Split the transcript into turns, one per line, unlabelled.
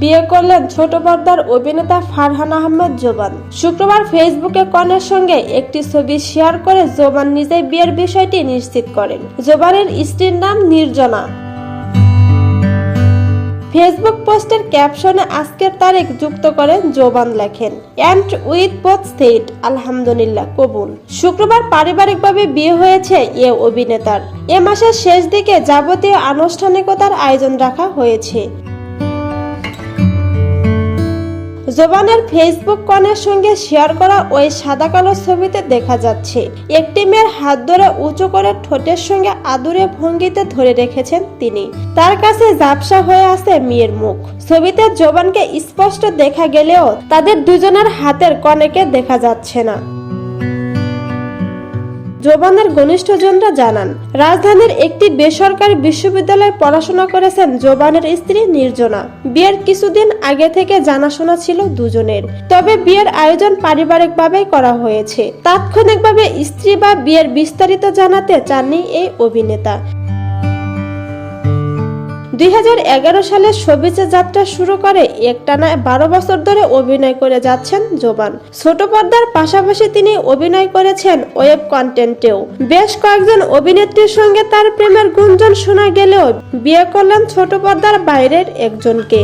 বিয়ে করলেন ছোট পর্দার অভিনেতা ফারহান আহমেদ জোবান। শুক্রবার ফেসবুকে কনের সঙ্গে একটি ছবি শেয়ার করে জোবান নিজেই বিয়ের বিষয়টি নিশ্চিত করেন। জোবানের স্ত্রীর নাম নির্জনা। ফেসবুক পোস্টের ক্যাপশনে আজকের তারিখ যুক্ত করেন জোবান লেখেন অ্যান্ড উইথ বোথ স্টেট আলহামদুলিল্লাহ, কবুল। শুক্রবার পারিবারিকভাবে বিয়ে হয়েছে এ অভিনেতার। এ মাসের শেষ দিকে যাবতীয় আনুষ্ঠানিকতার আয়োজন রাখা হয়েছে। জোবানের ফেসবুক কনের সঙ্গে শেয়ার করা ওই সাদা কালো ছবিতে দেখা যাচ্ছে। একটি মেয়ের হাত ধরে উঁচু করে ঠোঁটের সঙ্গে আদুরে ভঙ্গিতে ধরে রেখেছেন তিনি। তার কাছে জাপসা হয়ে আছে মেয়ের মুখ। ছবিতে জোবানকে স্পষ্ট দেখা গেলেও তাদের দুজনের হাতের কনেকে দেখা যাচ্ছে না। জোবানের ঘনিষ্ঠজনরা জানান, রাজধানীর একটি বেসরকারি বিশ্ববিদ্যালয়ে পড়াশোনা করেছেন জোবানের স্ত্রী নির্জনা। বিয়ের কিছুদিন আগে থেকে জানাশোনা ছিল দুজনের। তবে বিয়ের আয়োজন পারিবারিকভাবেই করা হয়েছে। তাৎক্ষণিকভাবে স্ত্রী বা বিয়ের বিস্তারিত জানাতে চাননি এই অভিনেতা। দুই সালে সবিচা যাত্রা শুরু করে একটানা বারো বছর ধরে অভিনয় করে যাচ্ছেন জোবান। ছোট পর্দার পাশাপাশি তিনি অভিনয় করেছেন ওয়েব কন্টেন্টেও। বেশ কয়েকজন অভিনেত্রীর সঙ্গে তার প্রেমের গুঞ্জন শোনা গেলেও বিয়ে করলেন ছোট পর্দার বাইরের একজনকে।